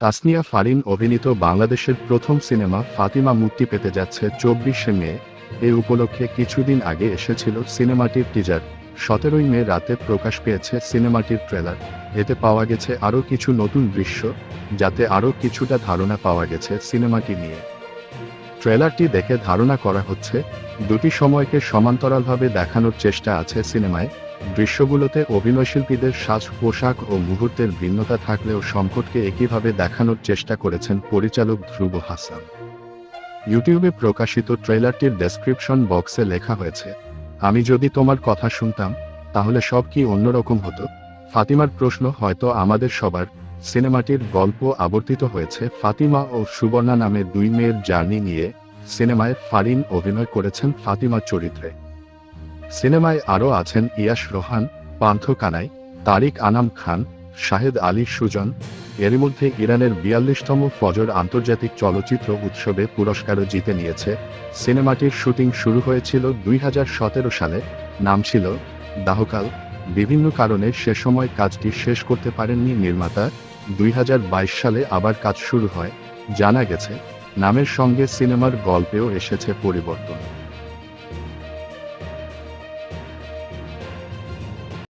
তাসনিয়া ফারিন অভিনীত বাংলাদেশের প্রথম সিনেমা ফাতিমা মুক্তি পেতে যাচ্ছে চব্বিশে মে। এ উপলক্ষে কিছুদিন আগে এসেছিল সিনেমাটির টিজার সতেরোই মে রাতে প্রকাশ পেয়েছে সিনেমাটির ট্রেলার এতে পাওয়া গেছে আরও কিছু নতুন দৃশ্য, যাতে আরও কিছুটা ধারণা পাওয়া গেছে সিনেমাটি নিয়ে। ট্রেলারটি দেখে ধারণা করা হচ্ছে, দুটি সময়কে সমান্তরালভাবে দেখানোর চেষ্টা আছে সিনেমায় দৃশ্যগুলোতে অভিনয়শিল্পীদের সাজ, পোশাক ও মুহূর্তের ভিন্নতা থাকলেও সংকটকে একইভাবে দেখানোর চেষ্টা করেছেন পরিচালক ধ্রুব হাসান। ইউটিউবে প্রকাশিত ট্রেলারটির ডেসক্রিপশন বক্সে লেখা হয়েছে, আমি যদি তোমার কথা শুনতাম, তাহলে সব কি অন্যরকম হতো? ফাতিমার প্রশ্ন, হয়তো আমাদের সবার সিনেমাটির গল্প আবর্তিত হয়েছে। ফাতিমা ও সুবর্ণা নামে দুই মেয়ের জার্নি নিয়ে সিনেমায় ফারিন অভিনয় করেছেন ফাতিমা চরিত্রে। সিনেমায় আরও আছেন ইয়াশ রোহান, পান্থ কানাই, তারিক আনাম খান, শাহেদ আলী সুজন। এর মধ্যে ইরানের বিয়াল্লিশতম ফজর আন্তর্জাতিক চলচ্চিত্র উৎসবে পুরস্কারও জিতে নিয়েছে। সিনেমাটির শুটিং শুরু হয়েছিল দুই হাজার সতেরো সালে। নাম ছিল দাহকাল। বিভিন্ন কারণে সে সময় কাজটি শেষ করতে পারেননি নির্মাতা। দুই হাজার বাইশ সালে আবার কাজ শুরু হয়। জানা গেছে, নামের সঙ্গে সিনেমার গল্পেও এসেছে পরিবর্তন।